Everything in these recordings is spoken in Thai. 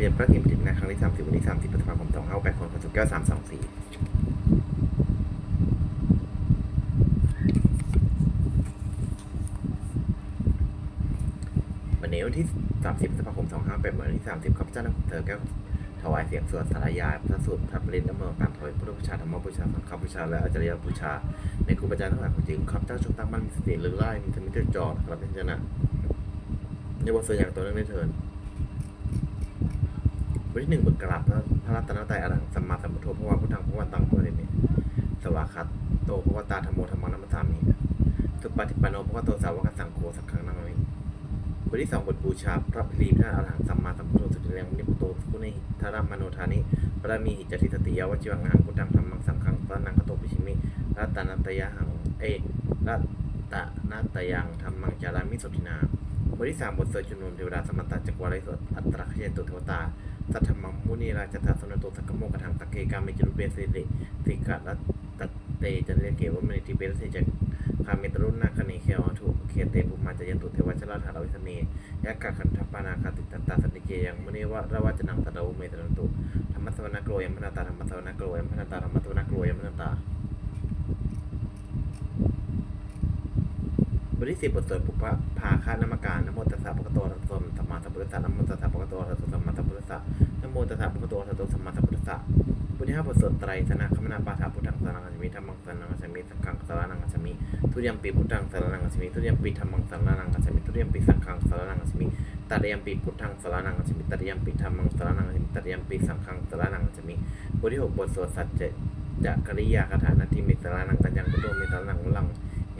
เรียนพระเข็มติดนะครั้งที่สามสิบวันที่สามสิบพฤษภาคมสองห้าแปดคนคนสุดเก้าสามสองสี่วันนี้วันที่สามสิบพฤษภาคมสองห้าแปดวันที่สามสิบข้าพเจ้านักเธอแก้วถวายเสียงสวดสารยาพระสูตรพระปริญญาเมืองตามถวายพุทธบูชาธรรมบูชาสังฆบูชาและอาจารยบูชา ในครูบาอาจารย์ทั้งหลายของจริงข้าพเจ้าจงตั้งมั่นมีสติหรือไล่มีธรรมิตรจอดครับเป็นชนะในบทสวดอย่างตัวนึงในเทิน วันที่หนึ่งบทกราบพระรัตนตรัยอรหังสัมมาสัมพุทโธพระวาพุทธังพระวันตังพระเรมิสวากขาโตพระวตาธรรมโมธรรมังนัมสามิสุปฏิปันโนพระวโตสาวกสังโฆสังฆังนัมมิวันที่สองบทบูชาพระพลีพระอรหังสัมมาสัมพุทโธสุติเรียงนิพุโตสุนิธารามโนทานิพระมีหิจติสติยาวจิวังหังพุทธังธรรมังสังฆังสระนังคโตปิชิมิรัตนัตยหังเอรัตนตยังธรรมังจารามิสุทินาวันที่สามบทสวดจุนนเทวดาสมตตจักรวาลสวดอัตตรคเชตุเทวตา สัทธมังมุนีราชตาสนโตสักโมกทังตะเกกามเมจรุเปสิริสิกะรัตตเตจะเรเกวมณิติเปรเสจักคาเมตรุนนาคเนเคอถูกเคเตปุมาจยันตุเทวชราธาราวิสเนยะกะขันธปานาคติตตตาสันติเกยังมุนีวะระวัจนังตะดาวเมตรันตุธรรมสวนาโกรยมพนาตาธรรมสวนาโกรยมพนาตาธรรมสวนาโกรยมพนาตา บริสิบบทสวดปุพพะภาคานามการนโมตัสสะภะคะโตอะระหะโตสัมมาสัมพุทธัสสะนโมตัสสะภะคะโตอะระหะโตสัมมาสัมพุทธัสสะนโมตัสสะภะคะโตอะระหะโตสัมมาสัมพุทธัสสะพุทธิห้าบทสวดไตรสนะคมนาปาฐาพุทธังสารนังกัจฉมิธรรมังสารนังกัจฉมิสังฆังสารนังกัจฉมิทุติยมปีพุทธังสารนังกัจฉมิทุติยมปีธรรมังสารนังกัจฉมิทุติยมปีสังฆังสารนังกัจฉมิตติยมปีพุทธังสารนังกัจฉมิตติยมปีธรรมังสารนังกัจฉมิตติยมปีสังฆังสารนังกัจฉมิบทที่หกบทสวดสัจจะกริยาคาถานาทีมิสารนังกัญญังพุทโธมิสารังวลัง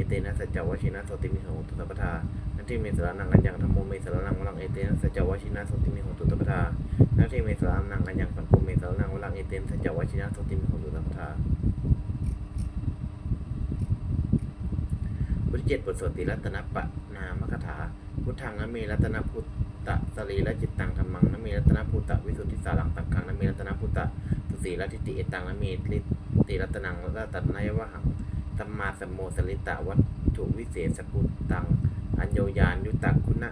เอเตนะสัจจวชินะโสติมิโหตุตปทานาทีมิสารนังกัญญังธรรมโมมิสารนังวลังเอเตนะสัจจวชินะโสติมิโหตุตปทานาทีเมสารนังกันยังสังคมเมสารนังวลังเอเตนสัจจวชินะโสติมโหตุสัพพทาบทที่เจ็ดบทสวดติรัตนปะนามคถา พุทธังนเมรัตนพุตตะสรีและจิตตังธรรมังนเมรัตนพุตตะวิสุทธิสารังตังคังนเมรัตนพุตตะสุสีรัติติเอตังนเมลิติรัตนังรัตนยวะหัง สัมมาสัมโมสลิตะวัตถุวิเศษสกุตตัง อัญโยยานยุตตะคุณะ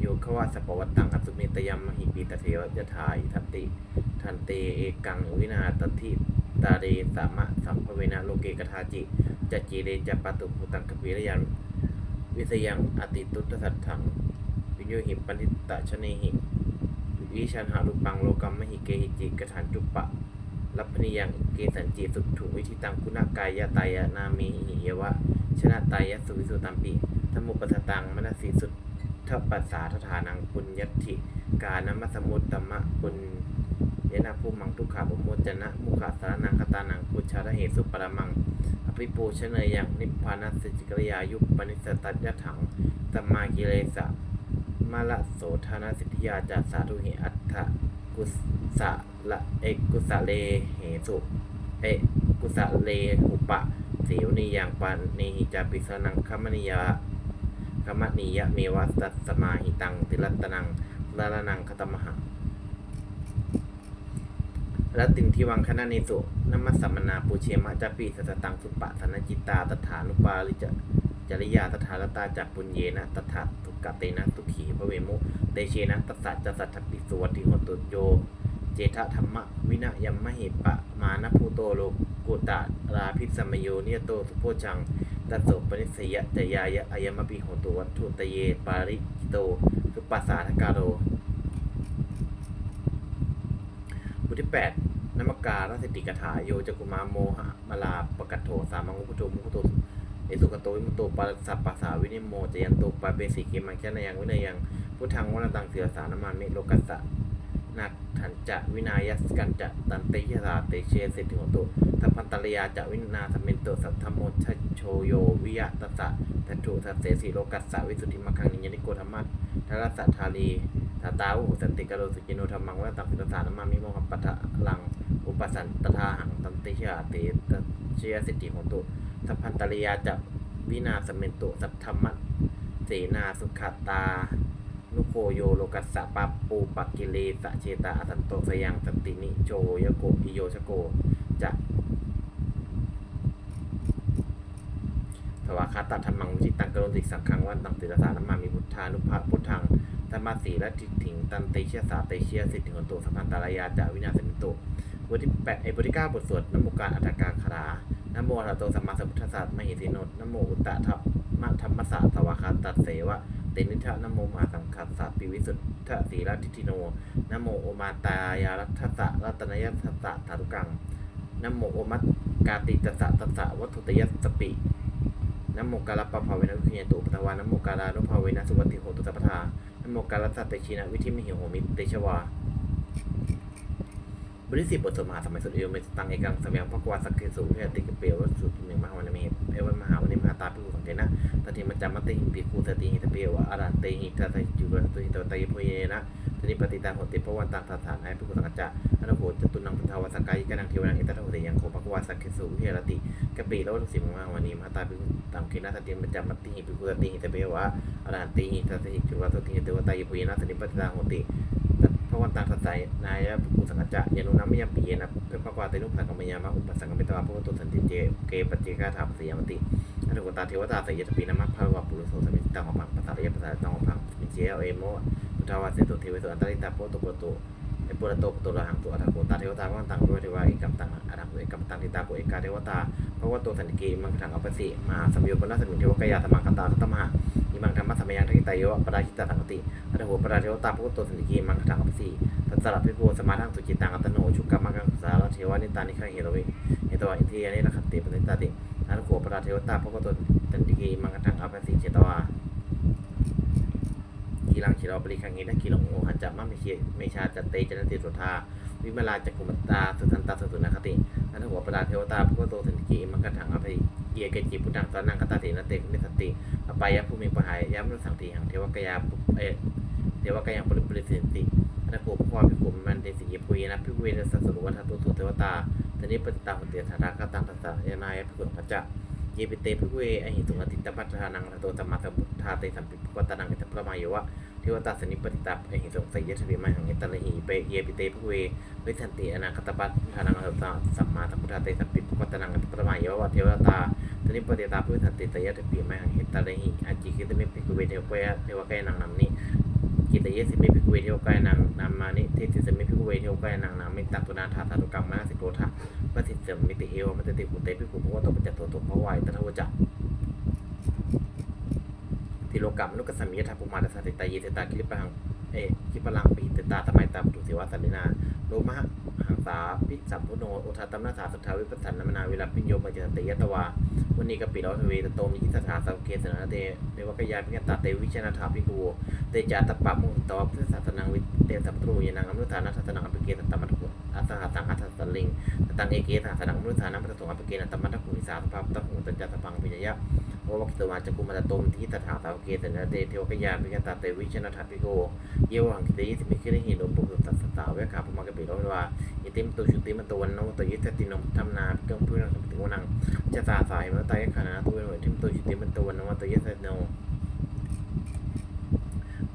โยคะวะสปวัตตังอสุเมตยมมหิปีตเทวยะทายทัตติ ทันเตเอกังวินาตทิตาเรสามะสัมภเวนะโลเกกทาจิจจีเรจัปตุภูตังกปีระยันวิสยังอติตุตสัตถัง วิญโยหิปันิตตะชเนหิวิชันหารุปังโลกัมมหิเกหิจิกระฐานจุปปะ ลัพพนิยังเกสันจิสุถุวิธิตังคุณากายะตายนามีหิยวะ ชนะตายสุวิสุตัมปีธรรมุปทตังมนสีสุทัปปัสสาทฐานังปุญญัตถิกานมัสมุตตมะปุญยนะภูมังทุกขาปโมจจนะ มุขาสารนังคตานังปุชาระเหตุสุปรมัง อภิปูชเนยยังนิพพานัสสิจิกริยายุปนิสตัจยถังสัมมากิเลสะมาละโสธานาสิทธิยาจัสสาธุเหอัตถกุส สะละเอกกุสะเลเหสุเอกกุสะเลหุปะสิวนิยังปานเนหิจาปิสนังคมนิยากมนิยะเมวะสัตสมาหิตังติรัตนังลาลานังคตมหะรัตตินทิวังคณะเนสุนัมสสัมมนาปูเชมะจาปีสัสตังสุปะสนจิตาตถานุปาลิจจริยาตถาลตาจักปุญเยนะตถาทุกกเตนะสุขีพระเวมุเตเชนะตัสสะจะสัทธปิสวัติหตุโย เจทะธรรมะวินยัมมหิปะมานภูโตโลกุตะราพิสมโยเนียโตสุโพชังตัสโสปนิสยะจยายะอายมปิโหตุวัตถุตเยปาริจิโตสุปัสสาทกาโรบทที่แปดนมการสติกถาโยจกุมาโมหะมาลาปกัตโถสามังอุปโตมุปโตเอสุกโตวิมุโตปาสัพปะสาวินิโมจยันโตปาเปสิกิมังแค่นายังวินายังพุทธังวรตังเสือสานามามิโลกัสสะ นักถันจะวินายัสกันจะตันเตยสาเตเชเสติโหตุทัพพันตรยาจะวินาธรรมินโตสัทธโมชโชโยวิยะตัสสะทัตถุทัสเสสีโลกัสสะวิสุทธิมังคังนิยนิโกธรรมัตทัรสัทาลีตาตาอุสันติกโรสุจิโนธรรมังวะตังสิตสานามามิโมหปัตถะลัง อุปสันตทาหังตันติชาเตตเชยสิทธิโหตุทัพพันตรยาจะวินาสมเมนโตสัทธมัตเสนาสุขตา นุโคโยโลกัสสะปัปปูปักกิเลสะเชตาอสันโตสยังสตินิโจยโกอิโยชโกจะสวากขาตธรรมังวิจิตังกรุณติสังขังวันตังติรสานามามิพุทธานุภาพุทธังธรรมสีและทิถิงตันเตเชียสาเตเชียสิทธิงโตสัมพันตารายาจาวินาศมิโตบทที่แปดไอบทที่เก้าบทสวดนโมการอัตตกาคารานโมอะระหะโตสัมมาสัมพุทธัสสะมหิสิโนนโมอุตตะทัพมะธรรมสสะสวากขาตัดเสวะ เตนิทะนโมมหาสังคัสสะปิวิสุทธะสีราทิทิโนนโมโอมาตายารัตสะรัตนยัสสะธารุกังนโมโอมัตกาติตัสสะตัสสะวัตถุตยัสปินโมกาลปะภาเวนะวิคิยตุปตวานโมกาลานุภาเวนะสุวัติโหตุสัพพทานโมกาลสัตเตชินะวิธิมิหิโหมิเตชวา บริสิบบทสมหาสมัยสุดเอวเมสตังเอกังสมัยพระกวาสักเกสุเฮติกเปียวสุดหนึ่งมหาวันเมเอวันมหาวันมหาตาพิคุสังเทนะตติมัจจามติหิปิคูสติหิตเปียวอารันเตหิตาไตจุรตุหิตตยโพเยนะตนิปฏิตาหติพวันตังสสานายพิคุสังกัจจะอนุโหจตุนังพุทธาวสกายิกานังเทวนังอิตตะโหติยังโคภควาสักเกสุเฮรติกะปิแล้วสิมมาวันนี้มาตาพิภูตังคินาสติมัจจามติหิปิคุสติหิตเปียวอารันเตหิตาไตจุรตุหิตวตยโพเยนะตนิปฏิตาหติ พระวันตังสัจจนายะภูสังกัจจะยานุนัมมยปีนะเป็นพระกวาเตนุสังกมยามะอุปสังกมิตวาพระตุสันติเจเกปจเจกาถาปสียมติอนุกตาเทวตาสยตปีนมัพพะวะปุรุโสสมิตังของพังปัสสะยะปัสสะตังของพังมิเจเอโมพุทธาวาเสตุเทวสุอันตริตาโพตุโกตุเอปุระโตตุระหังตุอัตโกตาเทวตาพระวันตังด้วยเทวาเอกัมตังอรังเอกัมตังทิตาโกเอกาเทวตาพระวัตโตสันติเกมังคังอปสิมหาสัมโยปนะสมิงเทวกายาธรรมังคตาคตมหา มังธรรมะสัมยังทักิตายโยปราชิตาสังกติอัตถโหปราเทวตาพระวัตโตสันติเกมังคังอปสิตัสสะพิโกสมาทังสุจิตังอัตโนชุกกรรมกังสารเทวานิตานิขังเฮโรวิเฮตวะอินทียนิรักติปนิตาติอันโขปราเทวตาพระกตตันติกีมังกตังอภัสสิเจตวากีรังชิโรปริคังเฮนะกิโลโมหันจะมัมมิเชเมชาจัตเตจันติสุธาวิมลาจักขุมตาสุทันตาสุตุนาคติ อันโขประดาเทวตาพระกตตันติกีมังกตังอภัยเยเกจิพุทธังสานังคตาเถนะเตมิสติอปายะภูมิปหายยามนุสังติหังเทวกยาเอเทวกยังปริปริสินตินะโกภควาภิกขุมันเตสิยปุยนะภิเวนะสัสรุวัฏตุสุเทวตาตนิปติตาหุเตถาราคตังตัสสะยานายภิกุปัจจะเยปิเตภิเวอหิตุงอติตปัฏฐานังระโตตมมาสัมพุทธาเตสัมปิปวัตตังอิตปรมายวะ เทวตาสนิปติตาอหิตุงสัยทวิมัยหังอิตระหิเปเยปิเตภิกเววิสันติอนาคตปัฏฐานังระโตสัมมาสัมพุทธาเตสัมปิปวัตตังอิตปรมายวะเทวตาตนิปติตาพุทธันติตยทวิมัยหังอิตระหิอาจิกิตมิภิกเวเทวกยเทวกยนังนัมนิกิตเยสิมิภิกุเวเทวกายนางนามานิเทติสมิภิกุเวเทวกายนางนามิตัตุนาธาธาตุกังมาสิโกทะมัสิเสมิติเอวมัตติกุเตภิกขุภวโตปัจจโตโตภวายตถาวจัก ติโลกัมนุกสัมยทัพปุมาตสัตติตาเตตาคิริปังเอคิปลังปีเตตาสมัยตาปุตุเสวะสันนินาโลมะหังสาพิสัมพุโนโอทาตัมนาสาสุทธาวิปัสสันนมนาเวลาปิญโยมจตติยตวาวันนี้กปิโลทเวตโตมิทิสถาสังเกสนาเตเดวกยาพิกตาเตวิชนาถาภิกขุเตจาตปะมุตตวพุทธศาสนังวิเตสัพพรูยนังอนุทานัสสนังอภิเกตตมมัตถุ อาสหัตังอัสสลิงตังเอเกสหัสนังอนุทานัมมัตถุอภิเกนตัมมัตถุวิสาสภาพตะหุตัญจตพังปิญญะโอวัคตวาจักุมัตตมทิตถาสาวเกสนาเตเทวกยาพิกตาเตวิชนาถาภิกเยวังคิเตยิสิมิคิริหิโนปุตตัสตาเวคาพมากะปิโลวาอิติมตุชุติมตวันโนตยิสตินมธรรมนาภิกขุพุทธังสัมติวนังจะสาสายมตายขนาดตัวน่วทิมตัวจิตติมันตันะว่าตัวเยสโนม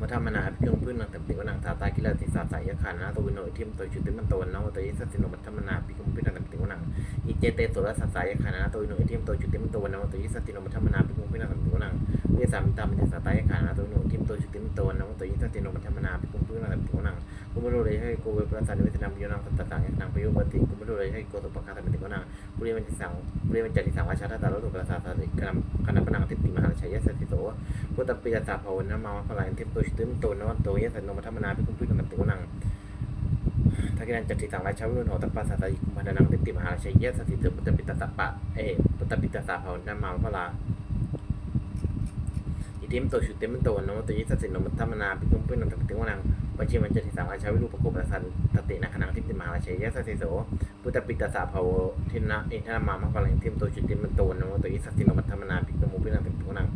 มาทำมนาพิเครื่องพื้นนังแต่ติวนังทาตากิลาติสาสายขนาตัวหน่วยทิมตัวจิตติมันตัวนะว่าตัวยิสโนมาทำมนาพิเครื่องพื้นนังแต่ติวนังอิเจเตสุรสาสายขนาตัวหน่วยทิมตัวจิตติมันตัวนะว่าตัวยิสโนมาทำมนาพิเครื่องพื้นนังแต่ติวนัง เวสามิตามันจะสาตายขานาตัวหน่วยทิมตัวจิตติมตัวนองตัวนะว่าตัวเยสโนมาทำมนาพิเครื่องพื้นนางแต่ติวนังกูไม่รู้เลยให้กูเวปราสานิวิตนามโยนังสัตตะยังนางประโยชน์ปฏิกูไม่รู้เลยให้กูตุปคาตมิติวนังบุรีมันจิสังบุรีมันจันทิสังวาชาตาตาโลตุกราสาสาริกรรมคณะปนังติติมหาชัยยะสติโสพุทธปิยตาภาวนะมาวัพลายทพโตชิติมตนวันโตยะสันโนมัทมนาภิคุมพิกัมติวนังทักินันจัตติสังราชาวิรุณโหตปัสสะตาอิคุมพันนังติติมหาชัยยะสติโสพุทธปิตตะปะเอพุทธปิตตาภาวนะมาวัพลา อิติมโตชุติมโตนวันโตยะสติโนมัทมนาภิคุมพิกัมติวนังปัจจิมันจัตติสังราชาวิรุปโกปสันตตินะขณะติติมหาชัยยะสติโสพุทธปิตาสาภาวทินะอินทนามามะพลังทิมโตจิติมันโตนโมโตอิสัตติโนมัตถมนาภิกขมุปินังติปุนัง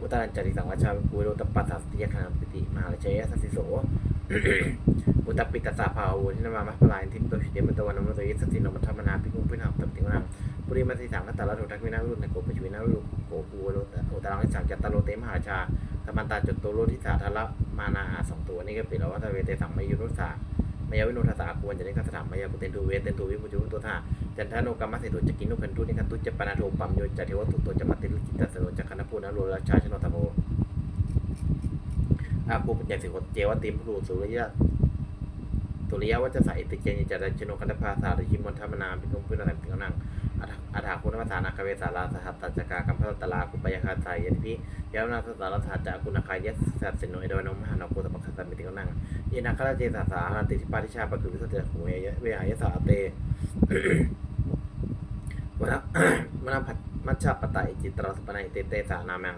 อุตารันจาริสังวชาวิโรตปัสสัสติยคณะปิติมาลเชยสัสสิโสอุตปิตาสาภาวทินามามะพลังทิมโตจิติมันโตนโมโตอิสัตติโนมัตถมนาภิกขมุปินังติปุนัง ปุริมัติสังคตาลโททักวินารุณโกปชวินารุโกปูโรตอุตารังสังจัตตโลเตมหาชาสมันตาจตุโลทิสาทละมานาอาสองตัวนี่ก็เปิดแล้วว่าทเวเตสังมยุรุสามายาวิโนทัสสะควรจะได้กัสถามายาปุเตนตูเวเตนตูวิปุจุตัวท่าจันทาโนกรรมสิตุจะกินุขันตุนิคันตุจะปนาโทปัมโยจะเทวตุตัวจะมาติลกิตาสโนจะคณพูนาโรราชาชโนตโมออาคูปัญญาสิโกเจวติมพลูสุริยะตุริยะวัจสายติเจนิจารชโนคันธภาสาริยิมนธรรมนามเปิคุมพุทธธรรมติงนัง อาถาคุณภาษานาคเวสาราสหัตตจักากัมพัตตลาคุปยคาไทยยพิยาวนาสสารถาจากคุณคายยสัตสินโนเอดวนมหานกุตปะคัสมิติงนังยินาคราเจสาสาหาติทิปาทิชาปะคือวิสุทธิหูเยเวหายสาเตวะมนพัดมัชฌปไตยจิตรสปนัยเตเตสานามัง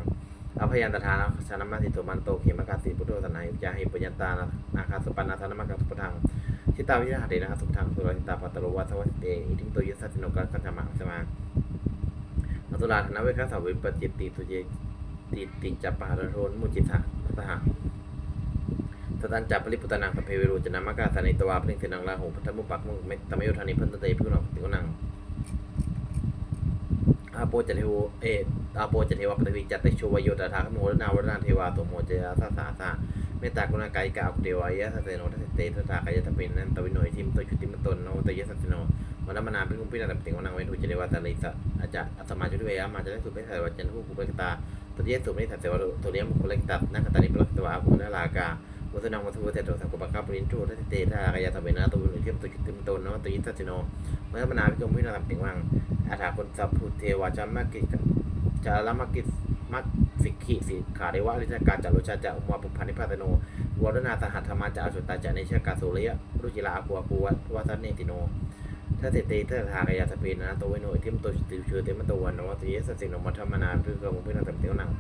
อภยันตทานะชนะมัสิโตมันโตเขมกาสีพุทโธสนายจาหิปุญญาตานาคาสปนาสนมังกัสุปทัง ชิตาวิหารเดนะครับสุทังสุรชิตาปัตตโลวัสวัสเตอิทิมโตยุสัสสิโนกัสสัจมังสมาอัตุลาธนเวคัสสาวิปจิตติตุเยติติจัปปารโรนมุจิตะตหะสตันจัปปริพุตนังสพเพเวรุจนามกาสานิตวาพลิงสินังลาหูพัทธมุปักมุเมตตมยุทธานิพันตเตพิกุณังติกุนังอาโปจเทวเออาโปจเทวปฐวีจัตติโชวโยตถาคโมรนาวรนาเทวาตัวโมจยาสาสาสา มตตากรุณากายกาอุเทวายะสัสเสโนทัสเตทัสสากายตะเป็นนันตวินโนยทิมตชุติมตนโนตยะสัสเสโนวันนมนาเป็นกุมพินาตติงวนังเวทุจเรวาตาลิสะอาจารย์อัสมาจุติเวยะมาจะได้สุเปสายวัจนผู้กุเปกตาตเยสุเมสัสเสวะตัวเลียมกุเลกตัดนักตานิปลักตวะอาภุนลากาวัฒนังวัฒวุเตโตสังกุปะคาปรินทูทัสเตทากายตะเป็นนันตวินโนยทิมตชุติมตนโนตยะสัสเสโนวันนมนาเป็นกุมพินาตติงวังอาถาคนสัพพุเทวาจามากิจจาลามากิจมัก สิกขิสิขาเดวะลิจการจารุชาจะอุมาปุพันธิพาตโนวรนาสหัตธรรมจะอสุตตาจะในเชกาสุริยรุจิลาอาปัวปัววัฒนเนติโนถ้าเตเตเตทากายาสเปนะตัวเวโนทิมตัวติวเชเตมตัววันนวัตเยสสินมัทมนาพิกรมุพินาตัมเตียวนัง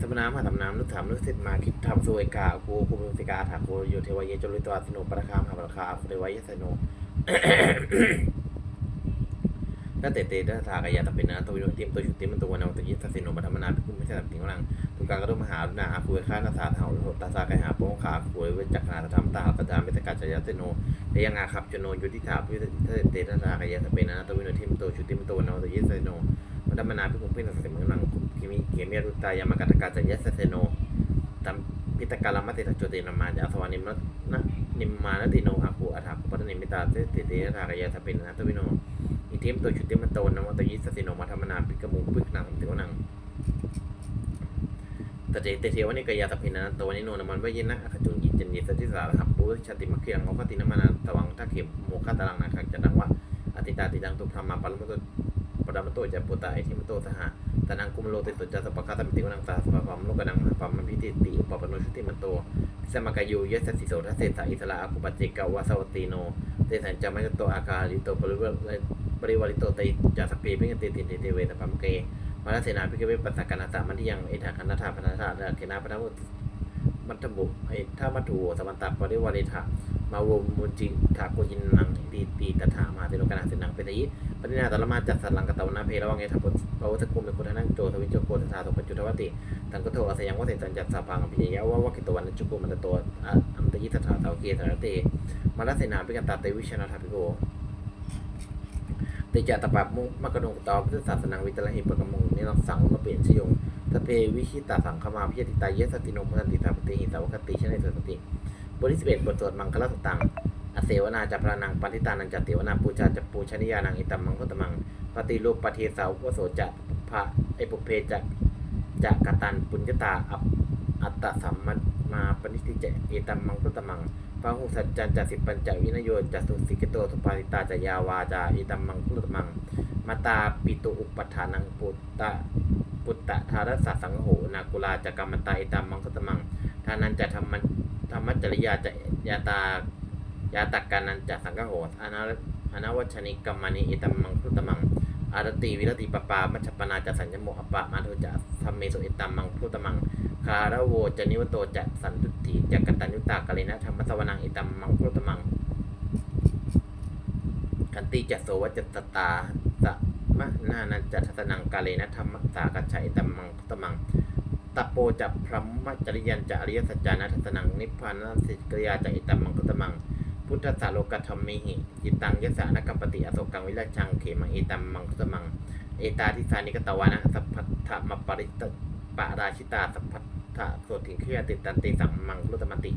สมนามหาตำนามนุถามนุสิตมาคิดทำสวยกาโกคุมสิกาถาโกโยเทวายจริตวาสโนปรคามหาปรคาคุเทวายสโน ถ้าเตเตถ้าทากายาตะเป็นนะตัววิโนติมตัวชุติมันตัววันเอาตัวยิสสินโนบัตมนาพิคุไมิใช่ตับติงกลังทุการก็ต้องมหารุณาอาคุยข้านาสาเถาตาสากายหาโป้งขาคุยเวจักนาธรรมตาปตามเมตกาจยาเตโนเดยังอาขับจโนยุติถาพิถ้าเตถ้าทากายาตะเป็นนะตัววิโนติมตัวชุติมันตัววันเอาตัวยิสสินโนบัตมนาพิคุมิพินาสติมังลังคิมิเขมีรุตายามากาตกาจยาสโนตัมพิตกาลมัติทัจโจเตนามาจาสวานิมนะนิมมานติโนอาคูอาถาปัตนิมิตาเตเตทากายาตะเป็นนะตัววิโน อิทิมตัวชุดเตมันโตนนะวัตยิสสิโนมาธรรมนาปิกมุงปิกนังติวนังตเตเตเทวนิกายาตพินันตวนิโนนมันวยินะขจุงยินจันยิสติสารหับปุชติมะเคียงเอาคตินมานาตวังทักเข็มโมฆะตารังนาคังจันังวะอติตาติดังตุธรรมาปรมตุปรมตุจะปุตตาไอทิมโตสหะตานังกุมโลติสุจัสปะคาตมิติวนังตาสภะมโลกนังปัมมันพิติติอุปปโนชุติมันโตสมกายุยสสิโสทัสเสสะอิสระอากุปัจเจกาวาสวตติโนเตสัญจามัจโตอาคาลิโตปริเว บริวาริโตเตจาสเปพิงเตตินเตเวตปัมเกมาลเสนาพิกเวปัสสกนาตามันที่ยังเอถาคณาธาพนาธาเกนาพนามุมัตถบุไอถ้ามัตถุสมันตาปริวาริธามาวมุจิถาโกยินนังตีตีตถามาเตโลกนาสินังเปติปฏินาตละมาจัดสสลังกตวนาเพระวังเอทัพปวัตกุมเมคุทนั่งโจทวิจโกตถาโตปัจจุทวติตังก็โทอาศัยังวะเตตันจัสสาพังพิยาวะวกิตวันจุกุมันตโตอัมตยิตถาเตาเกตระเตมาลเสนาพิกันตาเตวิชนาทาภิโก ติจะตปะมุมกระดงตอพุทธศาสนาวิตรหิปกมุงนิรังสังมาเปลี่ยนชยงทเพวิชิตาสังขมาพิยติตายเยสติโนมุสันติตาปฏิหิตาวคติชนสติบริสิเบตบทสวดมังคลสตังอเสวนาจัพระนังปฏิตานังจัตติวนาปูชาจัปูชนิยานังอิตัมมังคุตมังปฏิรูปปฏิสาวโสจะพระไอปุเพจะจะกตันปุญญตาอัปอัตตสัมมาปณิติเจเอตัมมังคุตมัง พระหุสัจจันจะสิปัญจวินโยจะสุสิกิโตสุปาริตาจะยาวาจาอิตัมมังคุตมังมาตาปิตุอุปทานังปุตตะปุตตะทารสะสังโหนากุลาจกรรมตาอิตัมมังคุตมังทานันจะธรรมธรรมจริยาจะยาตายาตักกานันจะสังฆโหอนาอนาวัชนิกรรมนิอิตัมมังคุตมังอารติวิรติปปามัชปนาจะสัญญโมอปะมาโทจะธรรมเมสุอิตัมมังคุตมัง คาระโวจะนิวโตจะสันตุติจะกันตัญญุตากะเลนะธรรมสวนังอิตัมมังคุตมังกันติจะโสวจตตาสะมะนานันจะทัสนังกาเลนะธรรมสากัจฉอิตัมมังคุตมังตะโปจะพรหมจริยันจะอริยสัจจานะทัสนังนิพพานะสิกริยาจะอิตัมมังคุตมัง พุทธสาโลกธรรมิหิจิตังยสานกัมปติอโศกังวิราชังเขมังเอตัมมังคุตมัง เอตาทิสานิกตวานะสัพพัทธมปริตปะราชิตาสัพพ ทธะโสติงเครียติดตันติสังมังคุตมติ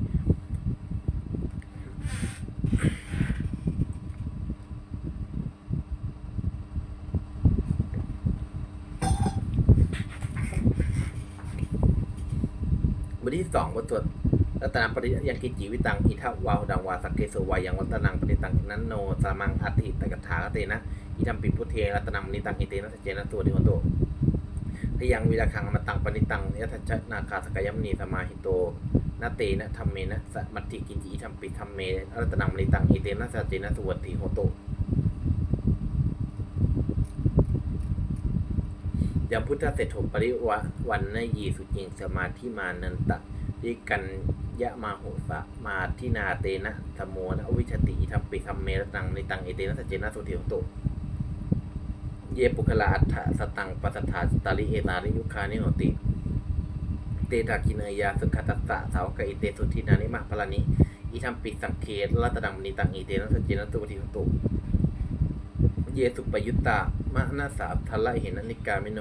บทที่สองบทสวดรัตนังปฏิยังกิจิวิตังอิทาวาดังวาสักเกโสวายังวัตนังปฏิตังนันโนสามังอัติตกถาเตนะอิทัมปิพุทเทรัตนังมณิตังอิเตนะสเจนะตัวดิโหโต ทยังวิราคังอมตังปณิตังยัตชนาคาสกายมณีสมาหิโตนาเตนะธรรมเมนะสมัตติกินจิอิทัมปิธรรมเมรัตนังมณิตังอิเตนะสัจเจนะสุวัตติโหโตยังพุทธเศรษฐปริวะวันนยีสุจิงสมาธิมานันตะดิกันยะมาโหสะมาทินาเตนะธรรมโมนะวิชติธรรมปิธรรมเมรัตนังในตังเอเตนะสัจเจนะสุติโหตุ เยปุคลาอัฏฐสตังปัสสถาสตาลิเอตาริยุคานิโหติเตตากินเนยาสุขตัสสะสาวกอิเตสุทินานิมะพลานิอิธรรมปิสังเคตรัตดังมณิตังเอเตนะสเจนะสุติโหตุเยสุปยุตตามะนาสาทละเหนนิกามิโน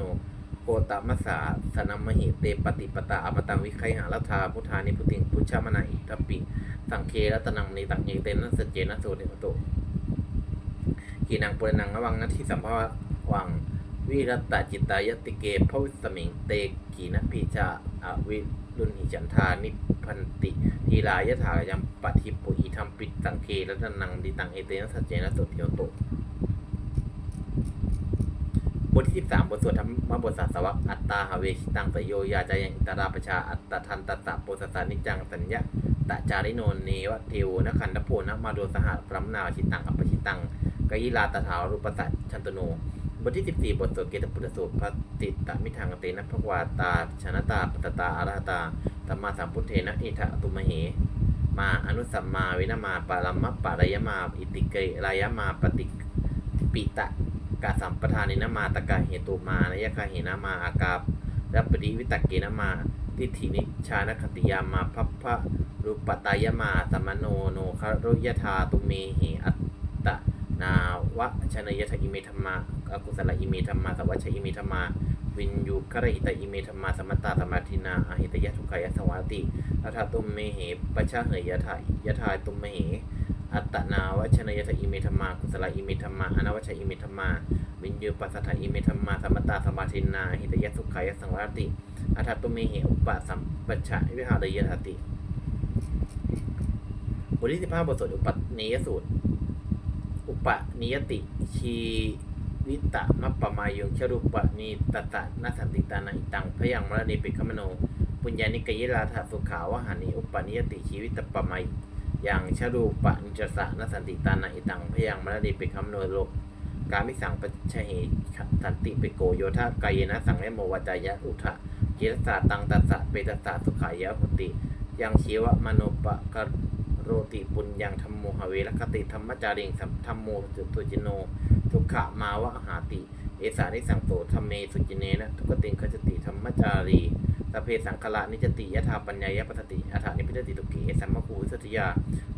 โกตามสาสนามหิเตปฏิปตาอมตังวิไคหาลทาพุทธานิพุติงพุชามนาอิทัปปิสังเครัตนังนิตังเยเตนะสเจนะโสเทโตกีนังปุรนังอวังนาทิสัมภ วัง วิรัตตจิตายติเกภวิสมิงเตกีนพีชาอวิรุณหิจันทานิพันติทีลายถายัมปฏิปุอิธรรมปิสังเครัตนังนิตังเอเตนะสจเจนะโสเทโตบทที่ 13 บทสวดธรรมบทสาสวักอัตตาหเวชิตังสโยยาจายังอิตราประชาอัตตทันตัสสะโปสสานิจังสัญญะตะจาริโนเนวะเทวนคันทโพนะมาโดสหพรัมนาวชิตังอัปปชิตังกยิลาตถารูปสัจชันตโน บทที่ 14 บทสวดเกตปุตสูตรพระติตะมิทางเตนะภวาตาชนะตาปตตาอาราตาตัมมาสัมพุทเทนะอิทะตุมเห มาอนุสัมมาวินามาปารัมมะปารายมาอิติเกรายมาปฏิปิตะกาสัมปทานินามาตะกะเหตุมานยคาเหนามาอากาบรัปปิวิตกเกนามาทิฏฐินิชานคติยามาพัพพะรูปตายมาสมโนโนคารุยธาตุเมเหอัตต นาวะชนยทะอิเมธรรมาอกุศลอิเมธรรมาสวัชอิเมธรรมา วินยูคระหิตอิเมธรรมาสมัตตาสมาธินาอหิตยะทุกขายสวัติอัฏฐตุมเมเหปชะเหยยะทายะทาตุมเมเหอัตนาวชนยทะอิเมธรรมากุศลอิเมธรรมาอนาวชอิเมธรรมาวิญญูปัสสถะอิเมธรรมาสมตตาสมาธินาอหิตยะสุขายสังวรติอัฏฐตุมเมเหอุปสัมปชะวิหารยทติบทที่สิบห้าบทสวดอุปนิยสูตร อุปนิยติชีวิตะมัปปมายงชรุปะนิตตะนัสสันติตานังอิตังพยังมรณีปิคมโน ปุญญานิกยิราธาสุขาวหานิอุปนิยติชีวิตปมัยอย่างชรูปะนิจสะนสันติตานาอิตังพยังมรดีปิคำโนโลกการมิสังปัชเหสันติปิโกโยธากายนะสังเลโมวจายะอุทะจิรสาตังตัสสะเปตสสะสุขายะหุติ ยังชีวมโนปะกร ติปุญญังธรรมโมหเวรคติธรรมจาริงสัมธรรมโมสุตุจิโน ทุกขามาวะหาติ เอสานิสังโสธรรมเมสุจิเนนะทุกติงคจติธรรมจารีสเพสังคละนิจติยถาปัญญายปัสสติอัฐานิพิจติตุเกสัมมคูวิสติยา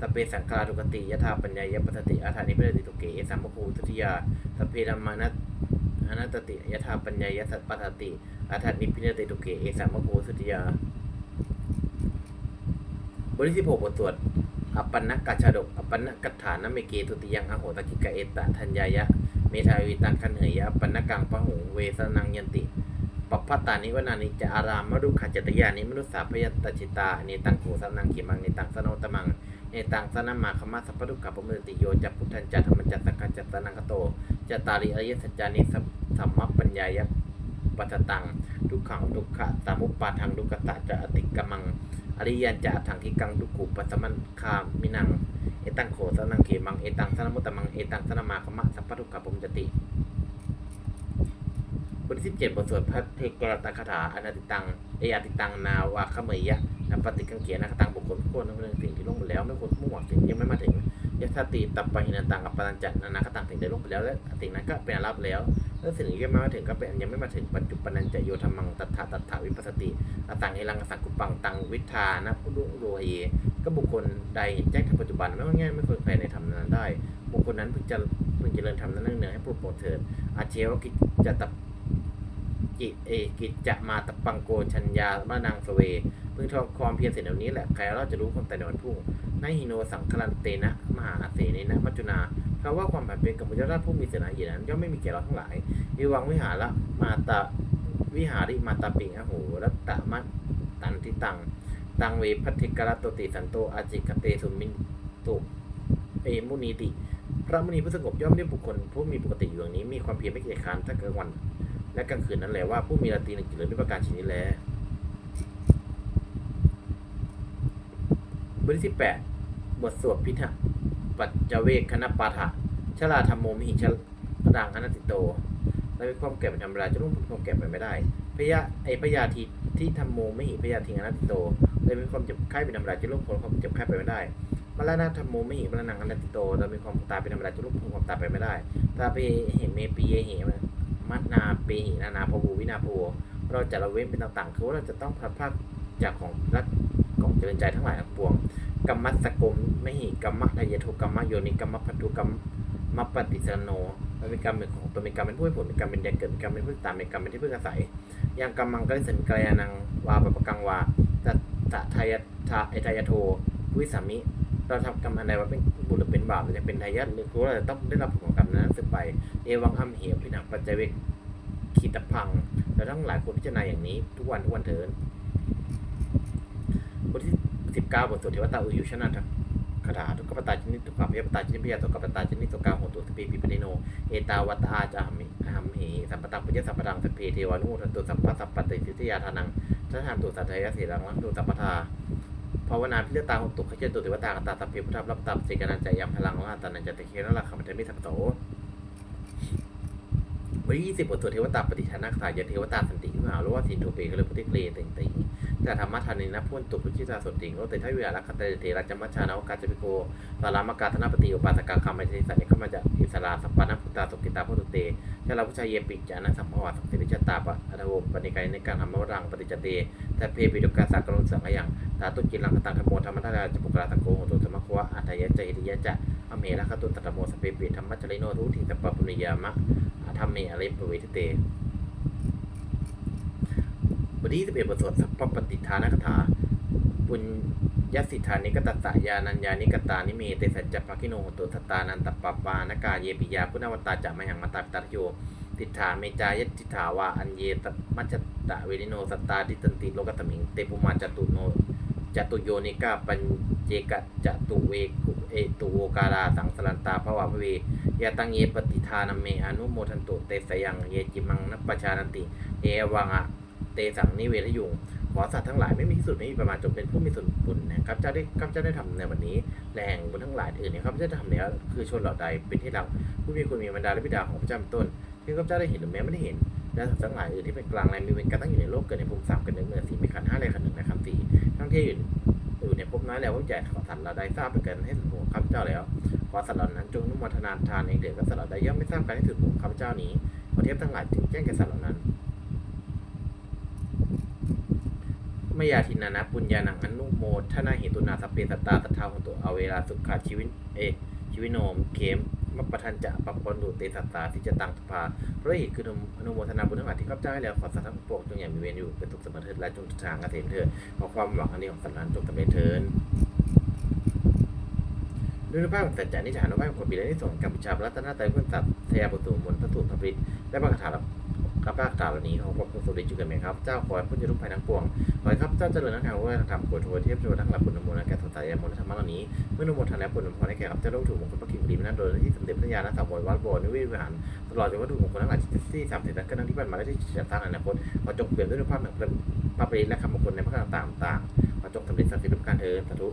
สเพสังคารุกติยถาปัญญายปัสสติอัฐานิพิจติตุเกสัมมคูวิสติยาสเพธรรมานัตอนัตติยถาปัญญายสัพปทติอัฐานิพิจติตุเกสัมมคูวิสติยาบทที่สิบหกบทสวด อปปนกัจฉดกอปปนกัฏฐานเมเกตุติยังอโหตกิกะเอตะทัญญายะ เมทาวิตังคันเหยะอปปนกังปะหงเวสนังยันติปัปพตานิวนานิจะอารามมรุขจตยานิมนุสสาพยัตตจิตาเนตังโขสนังขิมังเนตังสโนตมังเนตังสนามาคมาสัพพุกขปมุตติโยจัพุทธันจัตธรรมจัตสังฆจัตสนังคโตจตาริอริยสัจจานิสัมมปัญญายะปัจตังทุกขังทุกขะสามุปปาทังทุกขตะจะอติกมัง อริยันจะถังทิกังทุกุปัสมันคามินัง เอตังโขสนังเขมัง เอตังสนมุตตมัง เอตังสนมาคมะสัพพทุกขปมจติบทที่สิบเจ็ดบทสวดพระเทกรตคาถาอนาติตังเอยาติตังนาวาขเมยะนัปฏิกังเกียนะตังบุคคลผู้คนนั้นเป็นสิ่งที่ลงไปแล้วไม่ควรมุ่งหวังสิ่งที่ยังไม่มาถึงยะธาติตับปะหินันตังอัปปตัญจัตนานาคตังสิ่งใดลงไปแล้วและสิ่งนั้นก็เป็นอารับแล้ว แล้วสิ่งที่ยังไม่มาถึงก็เป็นยังไม่มาถึงปัจจุบันนันจะโยธรรมังตัทธาตัทธาวิปัสสติอตังเอลังอสังกุปังตังวิทานะพุดุโรเยก็บุคคลใดเห็นแจ้งธรรมปัจจุบันไม่ว่าง่ายไม่ควรใครในธรรมนั้นได้ บุคคลนั้นพึงจะพึงเจริญธรรมนั้นเนื่องให้ผู้โปรดเถิดอาเชวกิจจะตับกิเอกิจจะมาตะปังโกชัญญามานางสเวพึงทำความเพียรเสร็จเดี๋ยวนี้แหละใครเราจะรู้คนแต่ในวันพรุ่งนายฮิโนสังคลันเตนะมหาอาเสเนนะมัจจุนา เพราว่าความผันเป็นกับมุจราชผู้มีเสนาเยนั้นย่อมไม่มีแก่เราทั้งหลายวิวังวิหาระมาตาวิหาริมาตาปิงอโหรัตตะมัตตันทิตัง ตังเวพัทิกรตตติสันโตอาจิกเตสุมินตุเอมุนีติ พระมุนีผู้สงบย่อมเรียกบุคคล ผู้มีปกติอยู่อย่างนี้มีความเพียรไม่เกียจค้านทั้งกลางวัน และกลางคืนนั้นแหละว่าผู้มีราตรีหนึ่งจิตเลยด้วยประการชนิดแลบทที่แปดบทสวดพิธะ ปัจจเวกคณปาฐะชลาธรรมโมมิหิชลดังอนัติโต และมีความแก่เป็นธรรมดาจะล่วงพ้นความแก่ไปไม่ได้พยาไอพยาธิที่ธรรมโมไม่หิพยาธิงอนันติโตเลยมีความเจ็บไข้เป็นธรรมดาจะล่วงพ้นความเจ็บไข้ไปไม่ได้มรณะธรรมโมไม่หิมรณังอนันติโตเรามีความตายเป็นธรรมดาจะล่วงพ้นความตายไปไม่ได้ตาเปเหเมปีเยเหมัตนาเปหินานาพวูวินาพวเราจะละเว้นเป็นต่างๆคือว่าเราจะต้องพลัดพรากจากของรักของเจริญใจทั้งหลายทั้งปวง กรรมัสกมไม่หิกรรมะทายโทกรรมะโยนิกรรมะพันธุกรรมมปฏิสนโนมันเป็นกรรมเป็นของตนเป็นกรรมเป็นผู้ให้ผลเป็นกรรมเป็นแดนเกิดเป็นกรรมเป็นผู้ตามเป็นกรรมเป็นที่พึ่งอาศัยยังกรรมังกริสันกายานังวาปปะกังวาตตะทายทาไอทายโทวิสามิ เราทำกรรมอันใดว่าเป็นบุญหรือเป็นบาปเราจะเป็นทายาทหรือคือว่าเราจะต้องได้รับผลของกรรมนั้นสืบไปเอวังอัมเหวพินังปัจจัยเวกขีตพังเราทั้งหลายควรพิจารณาอย่างนี้ ทุกวันทุกวันเถิดบทที่ สิบเก้าบทสวดเทวตาอุยุชนะคาถาทุกขปตาชนิดทุกขพยปตาชนิดพยาทุกขปตาชนิดสุกาโหตุสเปปิปนิโน เอตาวัตอาจามิหัมเหสัมปตังปุญญสัมปตังสเพเทวานุทันตุสัมปัสสัปติสิทธิยาทานังทัานตุสัตยะเสรังลังตุสัมปทาภาวนาพิจตาหกตุขเจตุเทวตากตาสัพเพพุทธรับตับสิกนันจยังพลังลาตานันจตะเคนะลักขมันเทมิสัพโสวันที่ยี่สิบบทสวดเทวตาปฏิชนาคตายะเทวตาสันติมหาหรือว่าสินโทเปกเลยพุทธิเกรติงติง แต่ธรรมะทานินะพุ่นตุพุทธิตาสดติงโรเตทวิอารักขเตเทระจมัชชานาวกาจปิโกสารามกาธนาปฏิอุปาสกาคามัยสันิขมาจะอิสราสัพปานาพุตตาสุกิตาพุทธเตชาลาพุชายเยปิจานะสัมภวะสัมสิริจตาปะอัตโวปณิกายในการทำมรังปฏิจเตแต่เพปิดุกาสักรุสังยังตาตุจิลังคตังธโมธรรมทาราจปุกราตังโกโหตุสมะควะอัตยะจหิยะจะอเมระคตุตตะโมสเปปิธรรมจริโนทุติสัปปุริยามะธรรมเมอริปเวทิเต บทที่สิบเอ็ดบทสวดสัพพปฏิทานคถาปุญยสสิธานิกตัสสะยานัญญานิกตานิเมเตสัจจปะกิโนโตุสตานันตปปปานากาเยปิยาพุทธวตตาจะมหังมาตาปิตาโยติถาเมจายติถาวาอันเยตมัจตะเวนิโนสตาดิตันติโลกตมิงเตปุมาจตุโนจตุโยนิกาปัญเจกะจตุเวกุเอตุโวการาสังสลันตาภวะพเวยาตังเยปฏิทานเมอนุโมทันตุเตสยังเยจิมังนปปชานันติเอวังอะ เตสังนิเวทยุงขอสัตว์ทั้งหลายไม่มีที่สุดไม่มีประมาณจงเป็นผู้มีส่วนบุญนะครับเจ้าได้ข้าพเจ้าได้ทำในวันนี้แรงบุญทั้งหลายอื่นเนี่ยข้าพเจ้าได้ทำแล้วคือชนเหล่าใดเป็นที่รักผู้มีคุณมีบรรดาและบิดาของพระเจ้าเป็นต้นที่ข้าพเจ้าได้เห็นหรือแม้ไม่ได้เห็นและสัตว์ทั้งหลายอื่นที่เป็นกลางแรงมีเวรการตั้งอยู่ในโลกเกิดในภูมิสามกันหนึ่งเมื่อสี่มีขันห้าเลยขันหนึ่งในขันสี่ทั้งที่อยู่อยู่ในภพน้อยแล้วว่าใหญ่ขอสัตว์เหล่าใดทราบเป็นกันให้ถึงหัวข้าพเจ้าแล้วขอสัตว์เหล่านั้นจงนุโมทนาทานเองเถิดกับสัตว์เหล่าใดย่อมไม่ทราบการให้ถึงหัวข้าพเจ้านี้ขอเทพทั้งหลายจึงแจ้งแก่สัตว์เหล่านั้น มยาทินานะปุญญานังอนุโมทนาเหตุนาสเปสตาสทาหุนตุเอาเวลาสุขาชีวินเอชีวิโนมเขมมัปปทันจะปัปปนดุเตสัตตาสิจะตังสภาเพราะเหตุคืออนุโมทนาบุญทั้งหลายที่ข้าพเจ้าให้แล้วขอสัตว์ทั้งปวงจงอย่างมีเวรอยู่เป็นทุกสมรเถิดและจงทางเกษมเถิดขอความหวังอันนี้ของสัตว์นั้นจงสำเร็จเถิดด้วยนุภาพของสัจจานิจานุภาพของปีและนิสงกัมพูชาพระรัตนตรัยเพื่อนสัตว์เทยาปุตุมนพระตูนพระปริตและพระคาถา ข้าพเจ้าเหล่านี้ของพระพุทธสุริจุกันไหมครับ เจ้าขอให้พ้นจากทุกภัยทั้งปวง ขอให้ข้าพเจ้าเจริญทั้งทางว่าธรรมโกรธโทเทพโททั้งหลับปุณณโมนะแก่สงสารยมนธรรมะเหล่านี้ เมื่อนโมทนาและปุณณพรให้แก่ข้าพเจ้าลูกถูกมงคลพระกิมรีมนั้นโดยที่สมเด็จพระญาณสังวรวัดโบนิเวศวิหารตลอดจนวัตถุมงคลทั้งหลายที่สามสิบนั้นก็นั่งที่ผ่านมาและที่จะสร้งอนาคตขอจงเปลี่ยนด้วยภาพหนังพระปริตและคำมงคลในพระคาถาต่างๆขอจงสำเร็จสักดิ์สิทธิ์ทุกการเทินสาธุ